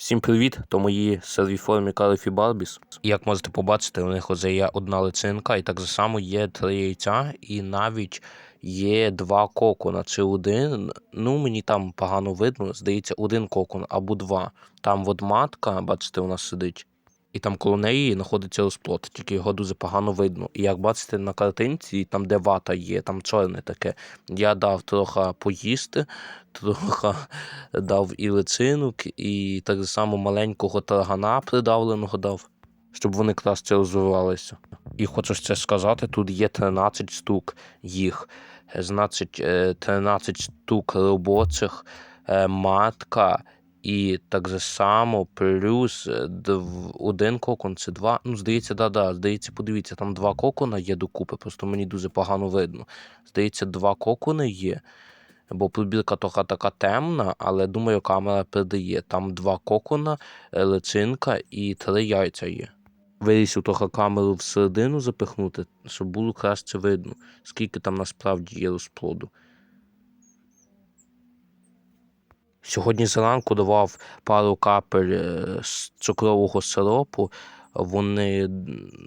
Всім привіт! То мої сервіформі Карифі Барбіс. Як можете побачити, у них оце є одна личинка, і так само є три яйця, і навіть є два кокона чи один. Ну, мені там погано видно, здається, один кокон або два. Там от матка, бачите, у нас сидить. І там коло неї знаходиться розплод, тільки його дуже погано видно. І як бачите на картинці, там де вата є, там чорне таке. Я дав трохи поїсти, трохи дав і личинок, і так само маленького таргана придавленого дав, щоб вони краще розвивалися. І хочу ще сказати, тут є 13 штук їх. Е, Значить, е, 13 штук робочих, е, матка. І так же само плюс е, один кокон чи два. Ну, здається, да-да, здається, подивіться, там два кокона є докупи, просто мені дуже погано видно. Здається, два кокони є. Бо пробірка трохи така темна, але думаю, камера передає. Там два кокона, е, личинка і три яйця є. Вирішив трохи камеру всередину запихнути, щоб було краще видно, скільки там насправді є розплоду. Сьогодні зранку давав пару капель е, цукрового сиропу. Вони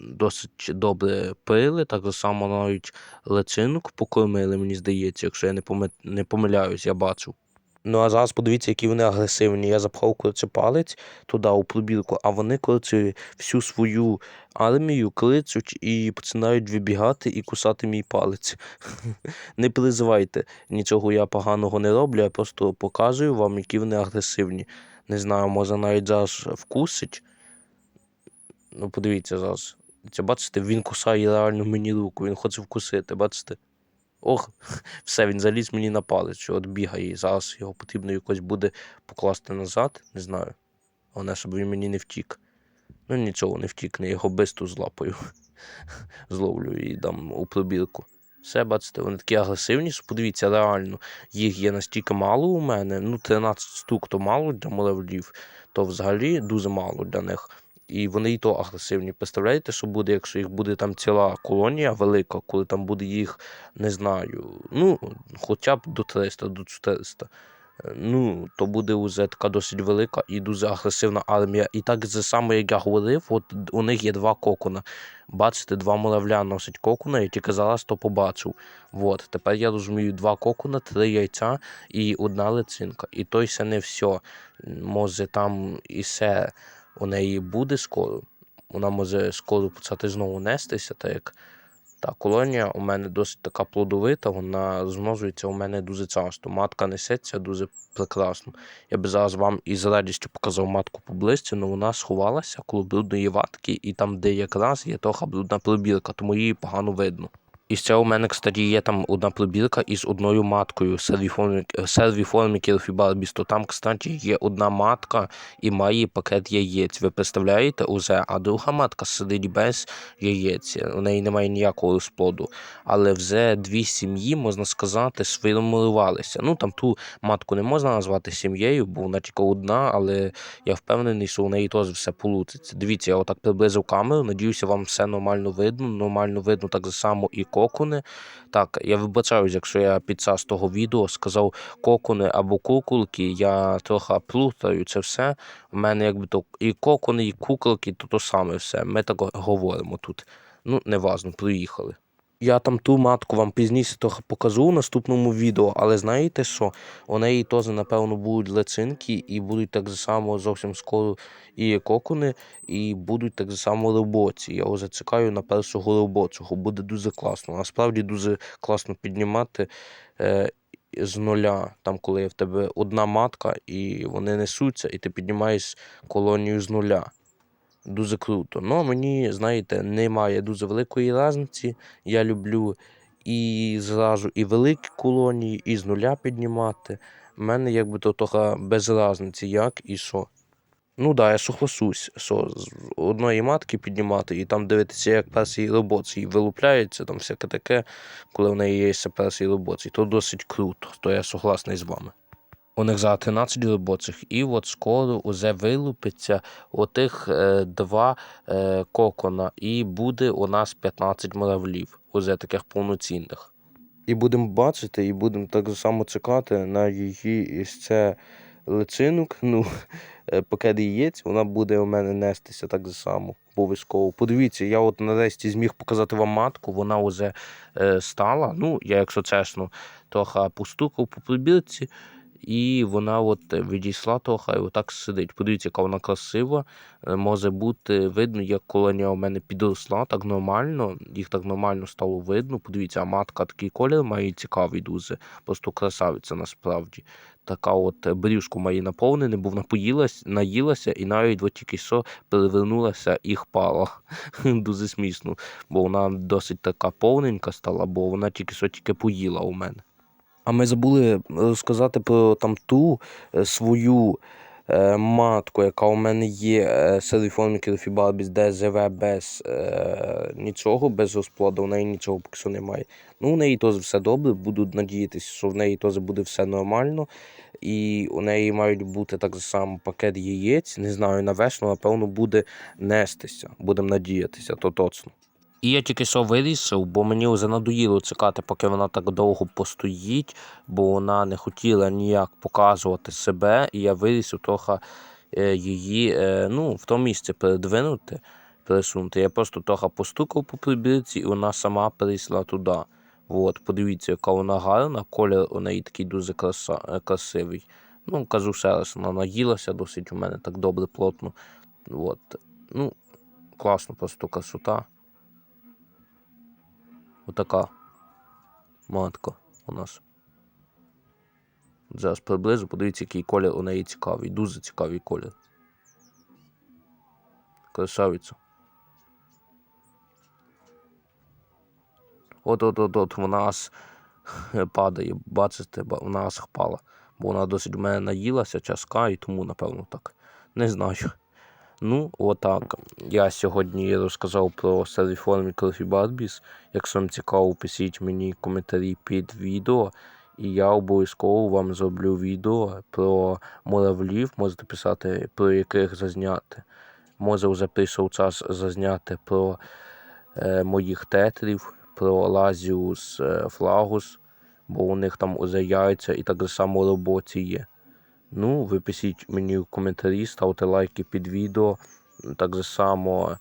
досить добре пили, так само навіть личинок покормили, мені здається, якщо я не, помиляюсь, я бачив. Ну а зараз подивіться, які вони агресивні. Я запхав коротше, палець туди у пробірку, а вони коротше, всю свою армію кличуть і починають вибігати і кусати мій палець. Не переживайте, нічого я поганого не роблю, я просто показую вам, які вони агресивні. Не знаю, може навіть зараз вкусить. Ну, подивіться зараз. Це бачите, він кусає реально мені руку, він хоче вкусити, бачите? Ох, все, він заліз мені на палець, що от бігає, і зараз його потрібно якось буде покласти назад, не знаю. Головне, щоб він мені не втік. Ну нічого не втікне, його бисту злапаю. Зловлю і дам у пробірку. Все, бачите, вони такі агресивні, подивіться, реально, їх є настільки мало у мене. Ну, 13 штук то мало для молевлів, то взагалі дуже мало для них. І вони і то агресивні. Представляєте, що буде, якщо їх буде там ціла колонія велика, коли там буде їх, не знаю, ну, хоча б до 300, до 400. Е, Ну, то буде вже така досить велика і дуже агресивна армія. І так само, як я говорив, от у них є два кокона. Бачите, два муравля носить кокона, я тільки зараз то побачив. От, тепер я розумію, два кокона, три яйця і одна лицинка. І то ще не все. Може там і все у неї буде скоро. Вона може скоро почати знову нестися, так як та колонія у мене досить така плодовита, вона розмножується у мене дуже часто. Матка несеться дуже прекрасно. Я би зараз вам із радістю показав матку поближче, але вона сховалася коло брудної ватки, і там, де якраз є трохи брудна пробірка, тому її погано видно. І ще у мене, кстати, є там одна пробірка із одною маткою сервіформі Барбіс, то там, кстати, є одна матка і має пакет яєць. Ви представляєте уже? А друга матка сидить без яєць. У неї немає ніякого розплоду. Але вже дві сім'ї, можна сказати, сформулювалися. Ну там ту матку не можна назвати сім'єю, бо вона тільки одна, але я впевнений, що у неї теж все получиться. Дивіться, я отак приблизив камеру. Надіюся, вам все нормально видно. Нормально видно так само і кокони. Так, я вибачаюсь, якщо я під час того відео сказав кокони або куколки, я трохи плутаю це все. У мене якби то і кокони, і куколки, то то саме все. Ми так говоримо тут. Ну, неважно, приїхали. Я там ту матку вам пізніше покажу в наступному відео, але знаєте що? У неї теж, напевно, будуть личинки і будуть так само зовсім скоро і кокони, і будуть так само робочі. Я вже чекаю на першого робочого. Буде дуже класно. Насправді дуже класно піднімати е, з нуля, там, коли в тебе одна матка, і вони несуться, і ти піднімаєш колонію з нуля. Дуже круто. Ну, мені, знаєте, немає дуже великої різниці. Я люблю і зразу і великі колонії, і з нуля піднімати. У мене якби то трохи без різниці, як і що. Ну да, я согласусь, що з одної матки піднімати і там дивитися, як перший робочий вилупляється, там всяке таке, коли в неї є перший робочий, то досить круто, то я согласний з вами. У них за 13 робочих, і от скоро уже вилупиться отих е, два е, кокона, і буде у нас 15 муравлів, уже таких повноцінних. І будемо бачити, і будемо так само чекати на її із це личинок, ну, е, пакет яєць, вона буде у мене нестися так само. Обов'язково. Подивіться, я от нарешті зміг показати вам матку, вона вже е, стала. Ну, я, якщо чесно, трохи постукав по прибірці, і вона от відійшла трохи і отак сидить. Подивіться, яка вона красива. Е, Може бути видно, як колонія у мене підросла так нормально, їх так нормально стало видно. Подивіться, а матка такий колір має цікавий дуже, просто красавиця насправді. Така от е, брюшко має наповнене, бо вона поїлась, наїлася і навіть от тільки що перевернулася і впала. Дуже смішно, бо вона досить така повненька стала, бо вона тільки що тільки поїла у мене. А ми забули розказати про там ту е, свою е, матку, яка у мене є е, серед формі де живе без е, нічого, без розплоду, у неї нічого поки що немає. Ну, у неї теж все добре, буду надіятися, що в неї теж буде все нормально. І у неї мають бути так само пакет яєць. Не знаю, на весну, напевно, буде нестися. Будемо надіятися, то точно. І я тільки що вирішив, бо мені вже надоїло чекати, поки вона так довго постоїть, бо вона не хотіла ніяк показувати себе, і я вирішив трохи е, її е, ну, в то місце передвинути, пересунути. Я просто трохи постукав по прибірці, і вона сама перейшла туди. От, подивіться, яка вона гарна, колір у неї такий дуже краса, е, красивий. Ну, кажу ще раз, вона наїлася досить у мене так добре, плотно. От. Ну, класно, просто красота. Отака матка у нас. Зараз приблизу, подивіться, який колір у неї цікавий. Дуже цікавий колір. Красавиця. От-от-от, вона аж падає. Бачите, ба- вона аж впала. Бо вона досить в мене наїлася, часка, і тому, напевно, так. Не знаю. Ну, отак. Я сьогодні розказав про сервіформі Coffee Barbies. Якщо вам цікаво, пишіть мені коментарі під відео. І я обов'язково вам зроблю відео про муравлів. Можете писати, про яких зазняти. Може, вже прийшов час зазняти про е, моїх тетрів, про Лазіус е, Флагус, бо у них там уже яйця і так само роботі є. Ну, ви пишіть мені в коментарі, ставте лайки під відео. Так само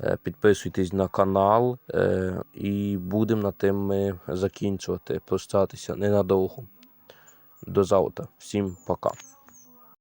е, підписуйтесь на канал е, і будемо на тим ми закінчувати, прощатися ненадовго. До завтра. Всім пока.